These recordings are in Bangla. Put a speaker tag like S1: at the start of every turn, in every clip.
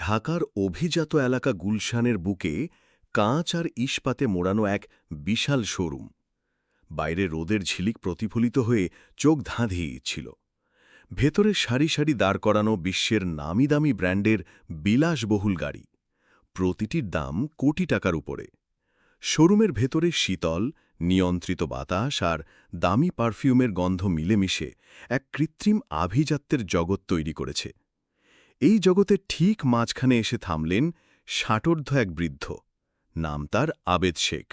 S1: ঢাকার অভিজাত এলাকা গুলশানের বুকে কাঁচ আর ইস্পাতে মোড়ানো এক বিশাল শোরুম। বাইরে রোদের ঝিলিক প্রতিফলিত হয়ে চোখ ধাঁধিয়ে ছিল। ভেতরে সারি সারি দাঁড় করানো বিশ্বের নামি দামি ব্র্যান্ডের বিলাসবহুল গাড়ি। প্রতিটির দাম কোটি টাকার উপরে। শোরুমের ভেতরে শীতল, নিয়ন্ত্রিত বাতাস আর দামি পারফিউমের গন্ধ মিলেমিশে এক কৃত্রিম আভিজাত্যের জগৎ তৈরি করেছে। এই জগতের ঠিক মাঝখানে এসে থামলেন ষাটোর্ধ এক বৃদ্ধ। নাম তার আবেদ শেখ।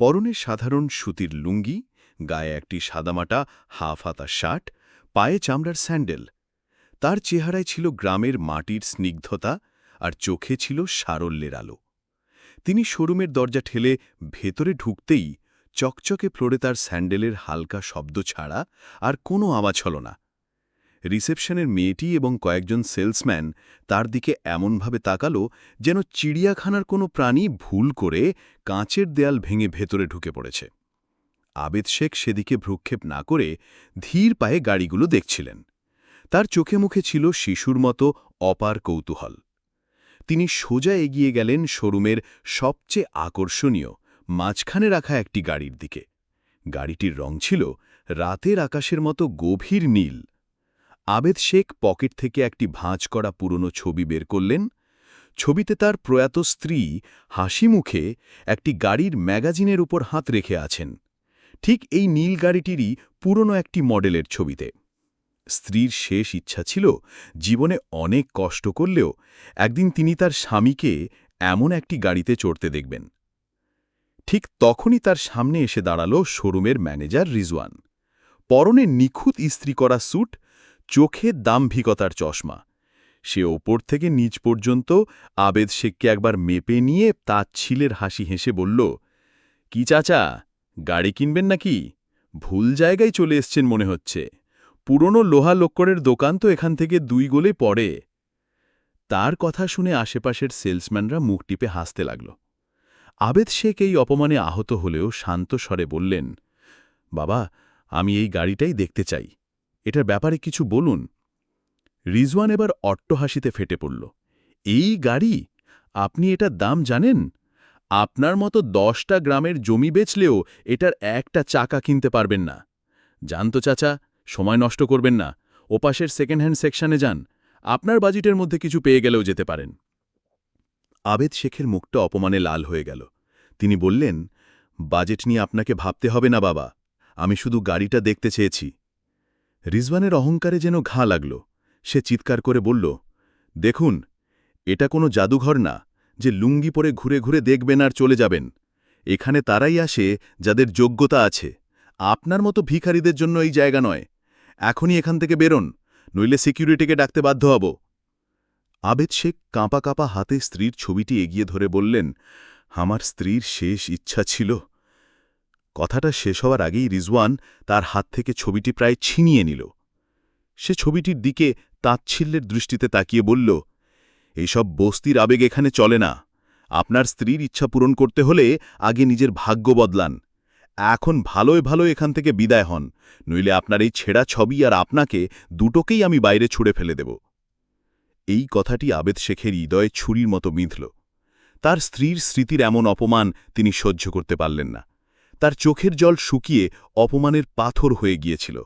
S1: পরনে সাধারণ সুতির লুঙ্গি, গায়ে একটি সাদামাটা হাফ হাতা শার্ট, পায়ে চামড়ার স্যান্ডেল। তার চেহারায় ছিল গ্রামের মাটির স্নিগ্ধতা আর চোখে ছিল সারল্যের আলো। তিনি শোরুমের দরজা ঠেলে ভেতরে ঢুকতেই চকচকে ফ্লোরে তার স্যান্ডেলের হালকা শব্দ ছাড়া আর কোনো আওয়াজ হল না। রিসেপশনের মেয়েটি এবং কয়েকজন সেলসম্যান তার দিকে এমনভাবে তাকালো যেন চিড়িয়াখানার কোনো প্রাণী ভুল করে কাঁচের দেয়াল ভেঙে ভেতরে ঢুকে পড়েছে। আবেদ শেখ সেদিকে ভ্রুক্ষেপ না করে ধীর পায়ে গাড়িগুলো দেখছিলেন। তার চোখে মুখে ছিল শিশুর মতো অপার কৌতূহল। তিনি সোজা এগিয়ে গেলেন শোরুমের সবচেয়ে আকর্ষণীয়, মাঝখানে রাখা একটি গাড়ির দিকে। গাড়িটির রং ছিল রাতের আকাশের মতো গভীর নীল। আবেদ শেখ পকেট থেকে একটি ভাঁজ করা পুরনো ছবি বের করলেন। ছবিতে তার প্রয়াত স্ত্রী হাসি মুখে একটি গাড়ির ম্যাগাজিনের উপর হাত রেখে আছেন। ঠিক এই নীল গাড়িটিরই পুরনো একটি মডেলের ছবিতে। স্ত্রীর শেষ ইচ্ছা ছিল জীবনে অনেক কষ্ট করলেও একদিন তিনি তার স্বামীকে এমন একটি গাড়িতে চড়তে দেখবেন। ঠিক তখনই তার সামনে এসে দাঁড়াল শোরুমের ম্যানেজার রিজওয়ান। পরনে নিখুঁত ইস্ত্রি করা স্যুট চোখে দাম্ভিকতার চশমা। সে ওপর থেকে নিচ পর্যন্ত আবেদ শেখকে একবার মেপে নিয়ে তা ছিলের হাসি হেসে বলল, কি চাচা, গাড়ি কিনবেন নাকি? ভুল জায়গায় চলে এসছেন মনে হচ্ছে। পুরনো লোহা লক্করের দোকান তো এখান থেকে দুই গোলে পড়ে তার কথা শুনে আশেপাশের সেলসম্যানরা মুখ টিপে হাসতে লাগল। আবেদ শেখ এই অপমানে আহত হলেও শান্ত স্বরে বললেন, বাবা, আমি এই গাড়িটাই দেখতে চাই। এটার ব্যাপারে কিছু বলুন। রিজওয়ান এবার অট্টহাসিতে ফেটে পড়ল। এই গাড়ি? আপনি এটার দাম জানেন? আপনার মতো দশটা গ্রামের জমি বেচলেও এটার একটা চাকা কিনতে পারবেন না। জানতো চাচা, সময় নষ্ট করবেন না। ওপাশের সেকেন্ড হ্যান্ড সেকশনে যান। আপনার বাজেটের মধ্যে কিছু পেয়ে গেলেও যেতে পারেন। আবেদ শেখের মুখটা অপমানে লাল হয়ে গেল। তিনি বললেন, বাজেট নিয়ে আপনাকে ভাবতে হবে না বাবা। আমি শুধু গাড়িটা দেখতে চেয়েছি। রিজওয়ানের অহংকারে যেন ঘা লাগল। সে চিৎকার করে বলল, দেখুন, এটা কোনো জাদুঘর না, যে লুঙ্গি পরে ঘুরে ঘুরে দেখবেন আর চলে যাবেন। এখানে তারাই আসে যাদের যোগ্যতা আছে। আপনার মতো ভিখারিদের জন্য এই জায়গা নয়। এখনই এখান থেকে বেরোন, নইলে সিকিউরিটিকে ডাকতে বাধ্য হব। আবেদ শেখ কাঁপা কাঁপা হাতে স্ত্রীর ছবিটি এগিয়ে ধরে বললেন, আমার স্ত্রীর শেষ ইচ্ছা ছিল। কথাটা শেষ হওয়ার আগেই রিজওয়ান তার হাত থেকে ছবিটি প্রায় ছিনিয়ে নিল। সে ছবিটির দিকে তাচ্ছিল্যের দৃষ্টিতে তাকিয়ে বলল, এইসব বস্তির আবেগ এখানে চলে না। আপনার স্ত্রীর ইচ্ছা পূরণ করতে হলে আগে নিজের ভাগ্য বদলান। এখন ভালোই ভালো এখান থেকে বিদায় হন। নইলে আপনার এই ছেঁড়া ছবি আর আপনাকে দুটোকেই আমি বাইরে ছুঁড়ে ফেলে দেব। এই কথাটি আবেদ শেখের হৃদয়ে ছুরির মতো মিঁধল। তার স্ত্রীর স্মৃতির এমন অপমান তিনি সহ্য করতে পারলেন না। তার চোখের জল শুকিয়ে অপমানের পাথর হয়ে গিয়েছিল।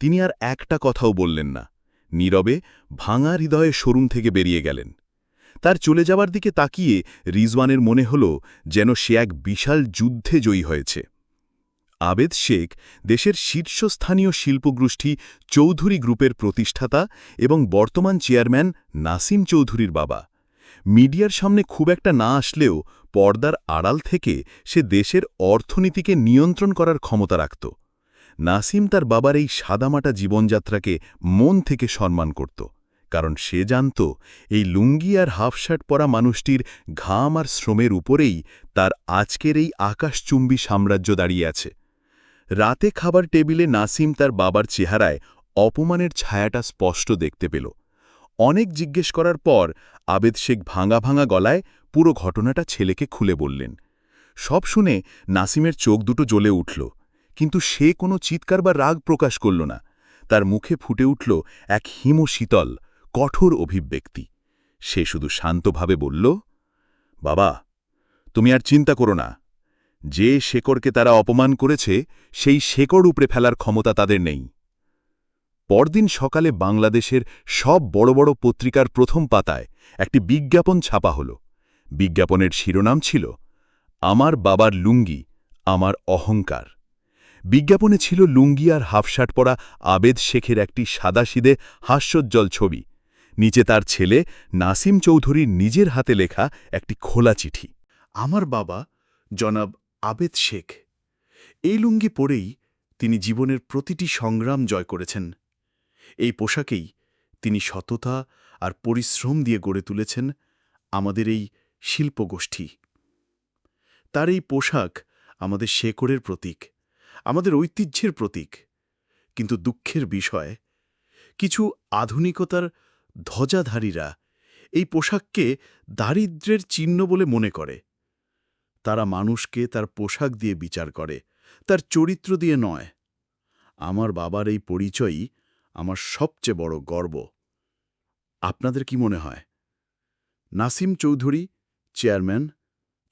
S1: তিনি আর একটা কথাও বললেন না। নীরবে, ভাঙা হৃদয়ে শোরুম থেকে বেরিয়ে গেলেন। তার চলে যাবার দিকে তাকিয়ে রিজওয়ানের মনে হল যেন সে এক বিশাল যুদ্ধে জয়ী হয়েছে। আবেদ শেখ, দেশের শীর্ষস্থানীয় শিল্পগোষ্ঠী চৌধুরী গ্রুপের প্রতিষ্ঠাতা এবং বর্তমান চেয়ারম্যান নাসিম চৌধুরীর বাবা। মিডিয়ার সামনে খুব একটা না আসলেও পর্দার আড়াল থেকে সে দেশের অর্থনীতিকে নিয়ন্ত্রণ করার ক্ষমতা রাখত। নাসিম তার বাবার এই সাদামাটা জীবনযাত্রাকে মন থেকে সম্মান করত, কারণ সে জানত এই লুঙ্গি আর হাফ শার্ট পরা মানুষটির ঘাম আর শ্রমের উপরেই তার আজকের এই আকাশচুম্বী সাম্রাজ্য দাঁড়িয়ে আছে। রাতে খাবার টেবিলে নাসিম তার বাবার চেহারায় অপমানের ছায়াটা স্পষ্ট দেখতে পেল। অনেক জিজ্ঞেস করার পর আবেদ শেখ ভাঙা ভাঙা গলায় পুরো ঘটনাটা ছেলেকে খুলে বললেন। সব শুনে নাসিমের চোখ দুটো জ্বলে উঠল, কিন্তু সে কোনো চিৎকার বা রাগ প্রকাশ করল না। তার মুখে ফুটে উঠল এক হিম শীতল কঠোর অভিব্যক্তি।
S2: সে শুধু শান্তভাবে বলল, বাবা, তুমি আর চিন্তা করো না। যে শেকড়কে তারা অপমান করেছে, সেই শেকড় উপড়ে ফেলার ক্ষমতা তাদের নেই। পরদিন সকালে বাংলাদেশের সব বড় বড় পত্রিকার প্রথম পাতায় একটি বিজ্ঞাপন ছাপা হল। বিজ্ঞাপনের শিরোনাম ছিল, আমার বাবার লুঙ্গি, আমার অহংকার। বিজ্ঞাপনে ছিল লুঙ্গি আর হাফশার্ট পরা আবেদ শেখের একটি সাদাসিদে হাস্যোজ্জ্বল ছবি। নিচে তার ছেলে নাসিম চৌধুরীর নিজের হাতে লেখা একটি খোলা চিঠি,
S3: আমার বাবা, জনাব আবেদ শেখ। এই লুঙ্গি পরেই তিনি জীবনের প্রতিটি সংগ্রাম জয় করেছেন। এই পোশাকেই তিনি সততা আর পরিশ্রম দিয়ে গড়ে তুলেছেন আমাদের এই শিল্পগোষ্ঠী। তার এই পোশাক আমাদের শেকড়ের প্রতীক, আমাদের ঐতিহ্যের প্রতীক। কিন্তু দুঃখের বিষয়, কিছু আধুনিকতার ধ্বজাধারীরা এই পোশাককে দারিদ্র্যের চিহ্ন বলে মনে করে। তারা মানুষকে তার পোশাক দিয়ে বিচার করে, তার চরিত্র দিয়ে নয়। আমার বাবার এই পরিচয়ই আমার সবচেয়ে বড় গর্ব। আপনাদের কি মনে হয়? Nasim Chowdhury, chairman,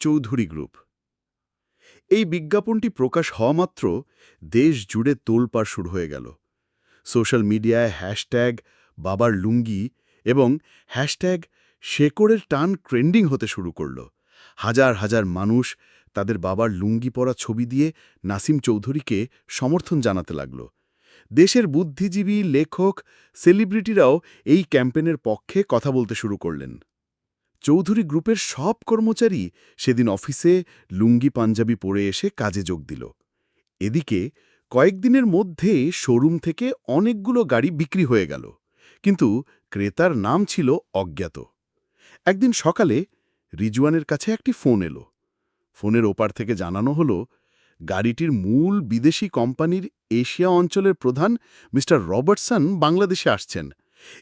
S3: Chowdhury group. এই বিজ্ঞাপনটি প্রকাশ হওয়া মাত্র দেশ জুড়ে তোলপাড় শুরু হয়ে গেল। সোশ্যাল মিডিয়ায় হ্যাশট্যাগ বাবার লুঙ্গি এবং হ্যাশট্যাগ শেকড়ের টান ট্রেন্ডিং হতে শুরু করল। হাজার হাজার মানুষ তাদের বাবার লুঙ্গি পরা ছবি দিয়ে নাসিম চৌধুরীকে সমর্থন জানাতে লাগল। দেশের বুদ্ধিজীবী, লেখক, সেলিব্রিটিরাও এই ক্যাম্পেনের পক্ষে কথা বলতে শুরু করলেন। চৌধুরী গ্রুপের সব কর্মচারী সেদিন অফিসে লুঙ্গি, পাঞ্জাবি পরে এসে কাজে যোগ দিল। এদিকে কয়েকদিনের মধ্যে শোরুম থেকে অনেকগুলো গাড়ি বিক্রি হয়ে গেল, কিন্তু ক্রেতার নাম ছিল অজ্ঞাত। একদিন সকালে রিজওয়ানের কাছে একটি ফোন এলো। ফোনের ওপার থেকে জানানো হলো গাড়িটির মূল বিদেশি কোম্পানির এশিয়া অঞ্চলের প্রধান মিস্টার রবার্টসন বাংলাদেশে আসছেন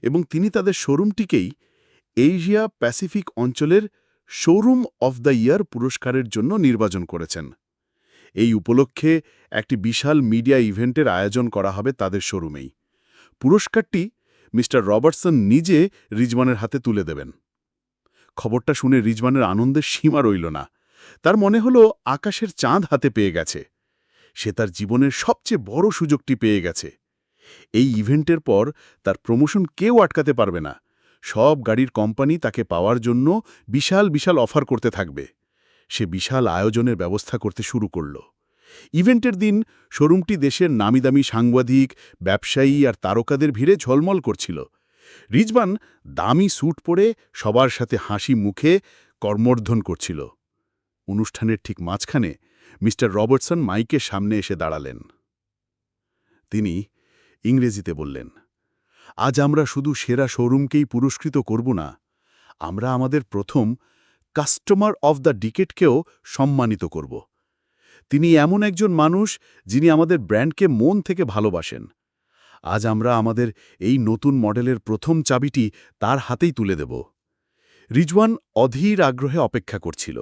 S3: এবং তিনি তাদের শোরুমটিকেই এশিয়া প্যাসিফিক অঞ্চলের শোরুম অফ দ্য ইয়ার পুরস্কারের জন্য নির্বাচন করেছেন। এই উপলক্ষে একটি বিশাল মিডিয়া ইভেন্টের আয়োজন করা হবে তাদের শোরুমেই। পুরস্কারটি মিস্টার রবার্টসন নিজে রিজওয়ানের হাতে তুলে দেবেন। খবরটা শুনে রিজওয়ানের আনন্দের সীমা রইল না। তার মনে হলো আকাশের চাঁদ হাতে পেয়ে গেছে। সে তার জীবনের সবচেয়ে বড় সুযোগটি পেয়ে গেছে। এই ইভেন্টের পর তার প্রমোশন কেউ আটকাতে পারবে না। সব গাড়ির কোম্পানি তাকে পাওয়ার জন্য বিশাল বিশাল অফার করতে থাকবে। সে বিশাল আয়োজনের ব্যবস্থা করতে শুরু করল। ইভেন্টের দিন শোরুমটি দেশের নামিদামি সাংবাদিক, ব্যবসায়ী আর তারকাদের ভিড়ে ঝলমল করছিল। রিজবান দামি স্যুট পরে সবার সাথে হাসি মুখে কর্মর্ধন করছিল। অনুষ্ঠানের ঠিক মাঝখানে মিস্টার রবার্টসন মাইকের সামনে এসে দাঁড়ালেন। তিনি ইংরেজিতে বললেন, আজ আমরা শুধু সেরা শোরুমকেই পুরস্কৃত করব না, আমরা আমাদের প্রথম কাস্টমার অফ দ্য ডিকেটকেও সম্মানিত করব। তিনি এমন একজন মানুষ যিনি আমাদের ব্র্যান্ডকে মন থেকে ভালোবাসেন। আজ আমরা আমাদের এই নতুন মডেলের প্রথম চাবিটি তার হাতেই তুলে দেব। রিজওয়ান অধীর আগ্রহে অপেক্ষা করছিল।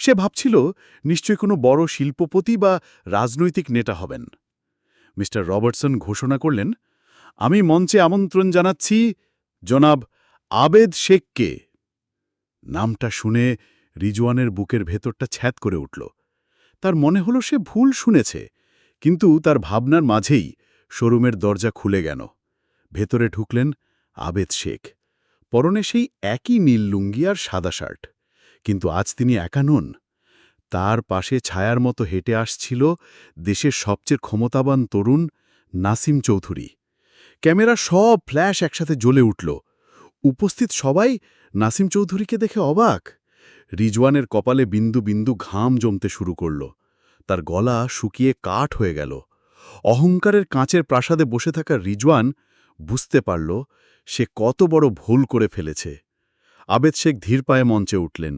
S3: সে ভাবছিল নিশ্চয় কোনো বড় শিল্পপতি বা রাজনৈতিক নেতা হবেন। মিস্টার রবার্টসন ঘোষণা করলেন, আমি মঞ্চে আমন্ত্রণ জানাচ্ছি জনাব আবেদ শেখকে। নামটা শুনে রিজওয়ানের বুকের ভেতরটা ছ্যাত করে উঠল। তার মনে হলো সে ভুল শুনেছে, কিন্তু তার ভাবনার মাঝেই শোরুমের দরজা খুলে গেল। ভেতরে ঢুকলেন আবেদ শেখ, পরনে সেই একই নীল লুঙ্গি আর সাদা শার্ট। কিন্তু আজ তিনি একা নন। তার পাশে ছায়ার মতো হেঁটে আসছিল দেশের সবচেয়ে ক্ষমতাবান তরুণ নাসিম চৌধুরী। ক্যামেরা সব ফ্ল্যাশ একসাথে জ্বলে উঠল। উপস্থিত সবাই নাসিম চৌধুরীকে দেখে অবাক। রিজওয়ানের কপালে বিন্দু বিন্দু ঘাম জমতে শুরু করল। তার গলা শুকিয়ে কাঠ হয়ে গেল। অহংকারের কাঁচের প্রাসাদে বসে থাকা রিজওয়ান বুঝতে পারল সে কত বড় ভুল করে ফেলেছে। আবেদ শেখ ধীর পায়ে মঞ্চে উঠলেন।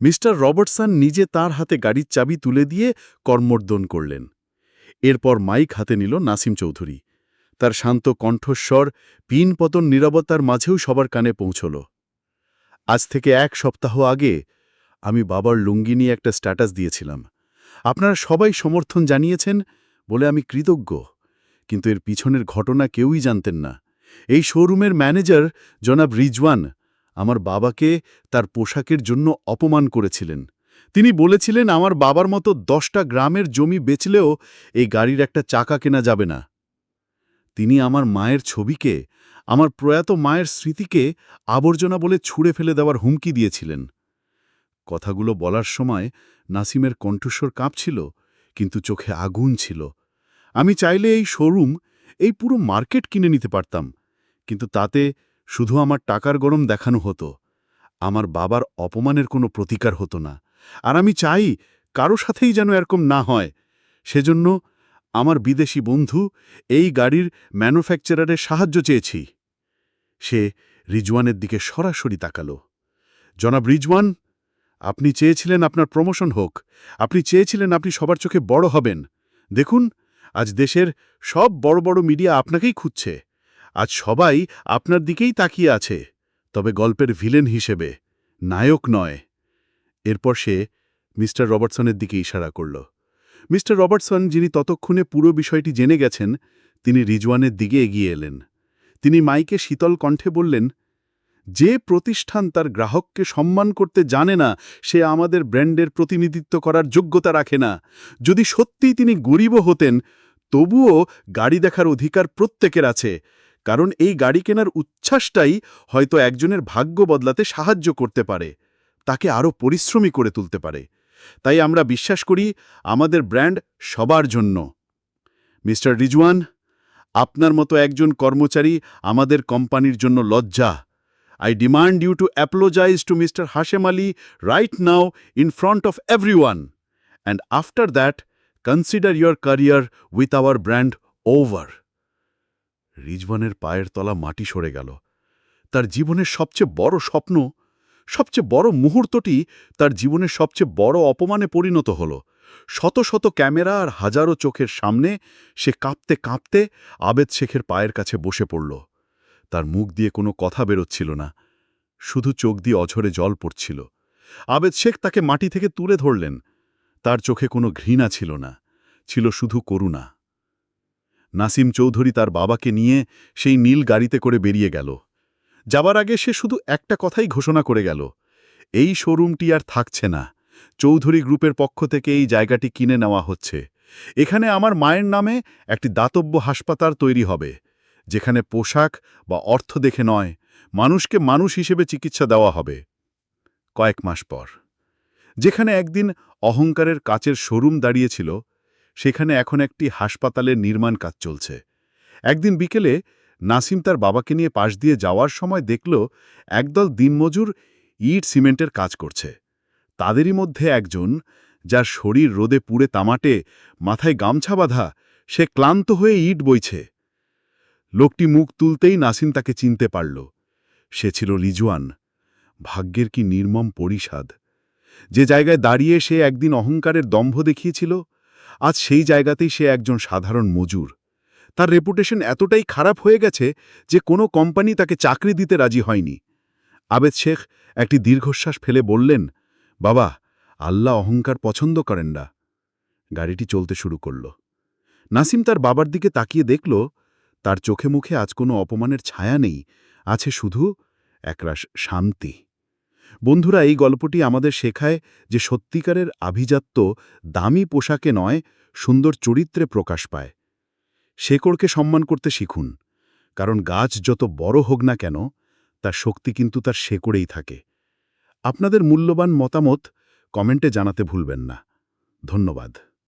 S3: মিস্টার রবার্টসন নিজে তার হাতে গাড়ির চাবি তুলে দিয়ে কর্মর্দন করলেন। এরপর মাইক হাতে নিল নাসিম চৌধুরী। তার শান্ত কণ্ঠস্বর পিন পতন নিরবতার মাঝেও সবার কানে পৌঁছল। আজ থেকে এক সপ্তাহ আগে আমি বাবার লুঙ্গি নিয়ে একটা স্ট্যাটাস দিয়েছিলাম। আপনারা সবাই সমর্থন জানিয়েছেন বলে আমি কৃতজ্ঞ, কিন্তু এর পিছনের ঘটনা কেউই জানতেন না। এই শোরুমের ম্যানেজার জনাব রিজওয়ান আমার বাবাকে তার পোশাকের জন্য অপমান করেছিলেন। তিনি বলেছিলেন, আমার বাবার মতো দশটা গ্রামের জমি বেচলেও এই গাড়ির একটা চাকা কেনা যাবে না। তিনি আমার মায়ের ছবিকে, আমার প্রয়াত মায়ের স্মৃতিকে আবর্জনা বলে ছুঁড়ে ফেলে দেওয়ার হুমকি দিয়েছিলেন। কথাগুলো বলার সময় নাসিমের কণ্ঠস্বর কাঁপছিল, কিন্তু চোখে আগুন ছিল। আমি চাইলে এই শোরুম, এই পুরো মার্কেট কিনে নিতে পারতাম, কিন্তু তাতে শুধু আমার টাকার গরম দেখানো হতো, আমার বাবার অপমানের কোনো প্রতিকার হতো না। আর আমি চাই কারও সাথেই যেন এরকম না হয়। সেজন্য আমার বিদেশি বন্ধু এই গাড়ির ম্যানুফ্যাকচারারের সাহায্য চেয়েছি। সে রিজওয়ানের দিকে সরাসরি তাকাল। জনাব রিজওয়ান, আপনি চেয়েছিলেন আপনার প্রমোশন হোক। আপনি চেয়েছিলেন আপনি সবার চোখে বড় হবেন। দেখুন, আজ দেশের সব বড় বড় মিডিয়া আপনাকেই খুঁজছে। আজ সবাই আপনার দিকেই তাকিয়ে আছে, তবে গল্পের ভিলেন হিসেবে, নায়ক নয়। এরপর সে মিস্টার রবার্টসনের দিকে ইশারা করল। মিস্টার রবার্টসন, যিনি ততক্ষণে পুরো বিষয়টি জেনে গেছেন, তিনি রিজওয়ানের দিকে এগিয়ে এলেন। তিনি মাইকে শীতল কণ্ঠে বললেন, যে প্রতিষ্ঠান তার গ্রাহককে সম্মান করতে জানে না, সে আমাদের ব্র্যান্ডের প্রতিনিধিত্ব করার যোগ্যতা রাখে না। যদি সত্যিই তিনি গরিবও হতেন, তবুও গাড়ি দেখার অধিকার প্রত্যেকের আছে। কারণ এই গাড়ি কেনার উচ্ছ্বাসটাই হয়তো একজনের ভাগ্য বদলাতে সাহায্য করতে পারে তাকে আরও পরিশ্রমী করে তুলতে পারে তাই আমরা বিশ্বাস করি আমাদের ব্র্যান্ড সবার জন্য মিস্টার রিজওয়ান আপনার মতো একজন কর্মচারী আমাদের কোম্পানির জন্য লজ্জা I demand you to apologize to Mr. Hashim Ali right now in front of everyone. And after that, consider your career with our brand over. রিজওয়ানের পায়ের তলা মাটি সরে গেল। তার জীবনের সবচেয়ে বড় স্বপ্ন, সবচেয়ে বড় মুহূর্তটি তার জীবনের সবচেয়ে বড় অপমানে পরিণত হল। শত শত ক্যামেরা আর হাজারো চোখের সামনে সে কাঁপতে কাঁপতে আবেদ শেখের পায়ের কাছে বসে পড়ল। তার মুখ দিয়ে কোনো কথা বেরোচ্ছিল না, শুধু চোখ দিয়ে অঝরে জল পড়ছিল। আবেদ শেখ তাকে মাটি থেকে তুলে ধরলেন। তার চোখে কোনো ঘৃণা ছিল না, ছিল শুধু করুণা। নাসিম চৌধুরী তার বাবাকে নিয়ে সেই নীল গাড়িতে করে বেরিয়ে গেল। যাবার আগে সে শুধু একটা কথাই ঘোষণা করে গেল, এই শোরুমটি আর থাকছে না। চৌধুরী গ্রুপের পক্ষ থেকে এই জায়গাটি কিনে নেওয়া হচ্ছে। এখানে আমার মায়ের নামে একটি দাতব্য হাসপাতাল তৈরি হবে, যেখানে পোশাক বা অর্থ দেখে নয়, মানুষকে মানুষ হিসেবে চিকিৎসা দেওয়া হবে। কয়েক মাস পর, যেখানে একদিন অহংকারের কাচের শোরুম দাঁড়িয়েছিল সেখানে এখন একটি হাসপাতালের নির্মাণ কাজ চলছে। একদিন বিকেলে নাসিম তার বাবাকে নিয়ে পাশ দিয়ে যাওয়ার সময় দেখল একদল দিনমজুর ইট সিমেন্টের কাজ করছে। তাদেরই মধ্যে একজন, যার শরীর রোদে পুড়ে তামাটে, মাথায় গামছা বাঁধা, সে ক্লান্ত হয়ে ইট বইছে। লোকটি মুখ তুলতেই নাসিম তাকে চিনতে পারল। সে ছিল রিজওয়ান। ভাগ্যের কি নির্মম পরিষাদ। যে জায়গায় দাঁড়িয়ে সে একদিন অহংকারের দম্ভ দেখিয়েছিল আজ সেই জায়গাতেই সে একজন সাধারণ মজুর। তার রেপুটেশন এতটাই খারাপ হয়ে গেছে যে কোনো কোম্পানি তাকে চাকরি দিতে রাজি হয়নি। আবেদ শেখ একটি দীর্ঘশ্বাস ফেলে বললেন, বাবা, আল্লাহ অহংকার পছন্দ করেন না। গাড়িটি চলতে শুরু করল। নাসিম তার বাবার দিকে তাকিয়ে দেখল, তার চোখে মুখে আজ কোনো অপমানের ছায়া নেই, আছে শুধু একরাশ শান্তি। বন্ধুরা, এই গল্পটি আমাদের শেখায় যে সত্যিকারের আভিজাত্য দামি পোশাকে নয়, সুন্দর চরিত্রে প্রকাশ পায়। শেকড়কে সম্মান করতে শিখুন, কারণ গাছ যত বড় হোক না কেন, তার শক্তি কিন্তু তার শেকড়েই থাকে। আপনাদের মূল্যবান মতামত কমেন্টে জানাতে ভুলবেন না। ধন্যবাদ।